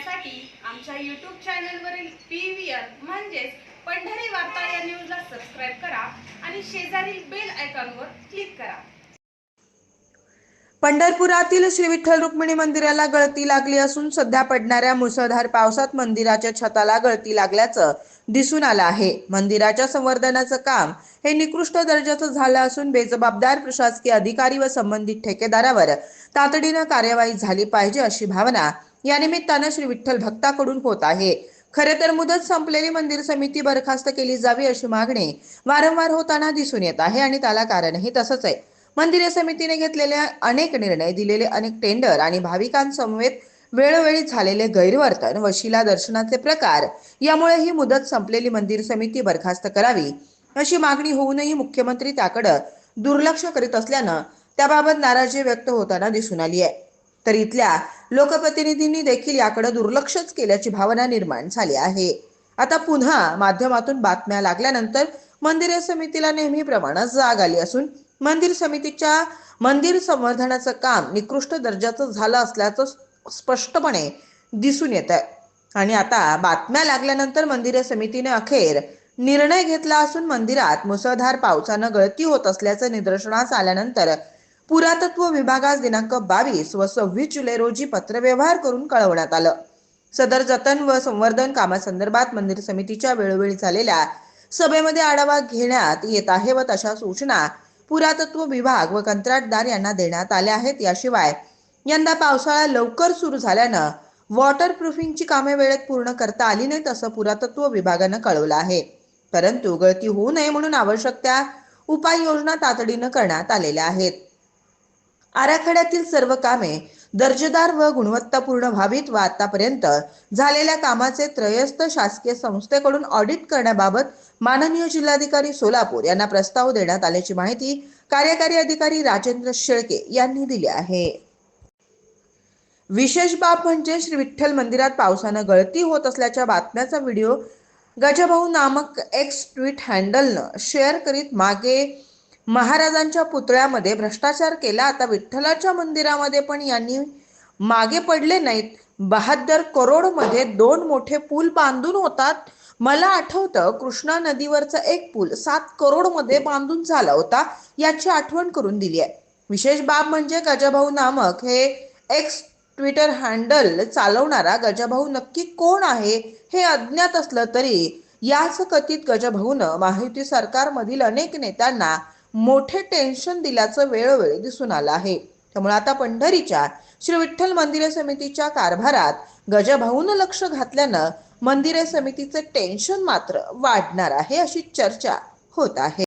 पाहण्यासाठी आमच्या यूट्यूब चॅनलवरील पी व्ही आर म्हणजेच पंढरी वार्ता या न्यूजला सबस्क्राईब करा आणि शेजारील बेल आयकॉनवर क्लिक करा. पंढरपुरातील श्री विठ्ठल रुक्मिणी मंदिराला गळती लागली असून सध्या पडणाऱ्या मुसळधार पावसात मंदिराच्या छताला गळती लागल्याचं दिसून आलं आहे. मंदिराच्या संवर्धनाचं काम हे निकृष्ट दर्जाचं झालं असून बेजबाबदार प्रशासकीय अधिकारी व संबंधित ठेकेदारावर तातडीनं कार्यवाही झाली पाहिजे अशी भावना या निमित्तानं श्री विठ्ठल भक्ताकडून होत आहे. खरे तर मुदत संपलेली मंदिर समिती बरखास्त केली जावी अशी मागणी वारंवार होताना दिसून येत आहे आणि त्याला कारणही तसंच आहे. मंदिर समितीने घेतलेले अनेक निर्णय दिलेले अनेक टेंडर आणि भाविकांसमवेत वेळोवेळी झालेले गैरवर्तन वशिला दर्शनाचे प्रकार यामुळे ही मुदत संपलेली मंदिर समिती बरखास्त करावी अशी मागणी होऊनही मुख्यमंत्री त्याकडे दुर्लक्ष करीत असल्यानं त्याबाबत नाराजी व्यक्त होताना दिसून आली आहे. तर इथल्या लोकप्रतिनिधींनी देखील याकडे दुर्लक्षच केल्याची भावना निर्माण झाली आहे. आता पुन्हा माध्यमातून बातम्या लागल्यानंतर मंदिर समितीला नेहमीप्रमाणे जाग आली असून मंदिर समितीच्या मंदिर संवर्धनाचं काम निकृष्ट दर्जाचं झालं असल्याचं स्पष्टपणे दिसून येत आहे आणि आता बातम्या लागल्यानंतर मंदिर समितीने अखेर निर्णय घेतला असून मंदिरात मुसळधार पावसानं गळती होत असल्याचं निदर्शनास आल्यानंतर पुरातत्व विभागास दिनांक बावीस व सव्वीस जुलै रोजी पत्रव्यवहार करून कळवण्यात आलं. सदर जतन व संवर्धन कामासंदर्भात मंदिर समितीच्या वेळोवेळी झालेल्या सभेमध्ये आढावा घेण्यात येत आहे व तशा सूचना पुरातत्व विभाग व कंत्राटदार यांना देण्यात आल्या आहेत. याशिवाय यंदा पावसाळा लवकर सुरू झाल्यानं वॉटर प्रूफिंगची कामे वेळेत पूर्ण करता आली नाहीत असं पुरातत्व विभागानं कळवलं आहे. परंतु गळती होऊ नये म्हणून आवश्यक त्या उपाययोजना तातडीनं करण्यात आलेल्या आहेत. आराखड्यातील सर्व कामे दर्जेदार व गुणवत्तापूर्ण व्हावीत व आतापर्यंत झालेल्या कामाचे त्रयस्थ शासकीय संस्थेकडून ऑडिट करण्याबाबत माननीय जिल्हाधिकारी सोलापूर यांना प्रस्ताव देण्यात आल्याची माहिती कार्यकारी अधिकारी राजेंद्र शेळके यांनी दिली आहे. विशेष बाब म्हणजे श्री विठ्ठल मंदिरात पावसानं गळती होत असल्याच्या बातम्याचा व्हिडिओ गजभाऊ नामक एक्स ट्विट हँडलनं शेअर करीत मागे महाराजांच्या पुतळ्यामध्ये भ्रष्टाचार केला. आता विठ्ठलाच्या मंदिरामध्ये पण यांनी मागे पडले नाहीत. बहात्तर करोडमध्ये दोन मोठे पूल बांधून होतात. मला आठवतं कृष्णा नदीवरचा एक पूल सात करोडमध्ये बांधून झाला होता. याची आठवण करून दिली आहे. विशेष बाब म्हणजे गजभाऊ नामक हे एक्स ट्विटर हँडल चालवणारा गजभाऊ नक्की कोण आहे हे अज्ञात असलं तरी याच कथित गजभाऊनं माहिती सरकारमधील अनेक नेत्यांना मोठे टेन्शन दिल्याचं वेळोवेळी दिसून आलं आहे. त्यामुळे आता पंढरीच्या श्री विठ्ठल मंदिर समितीच्या कारभारात गजभाऊन लक्ष घातल्यानं मंदिरे समितीचे टेन्शन मात्र वाढणार आहे अशी चर्चा होत आहे.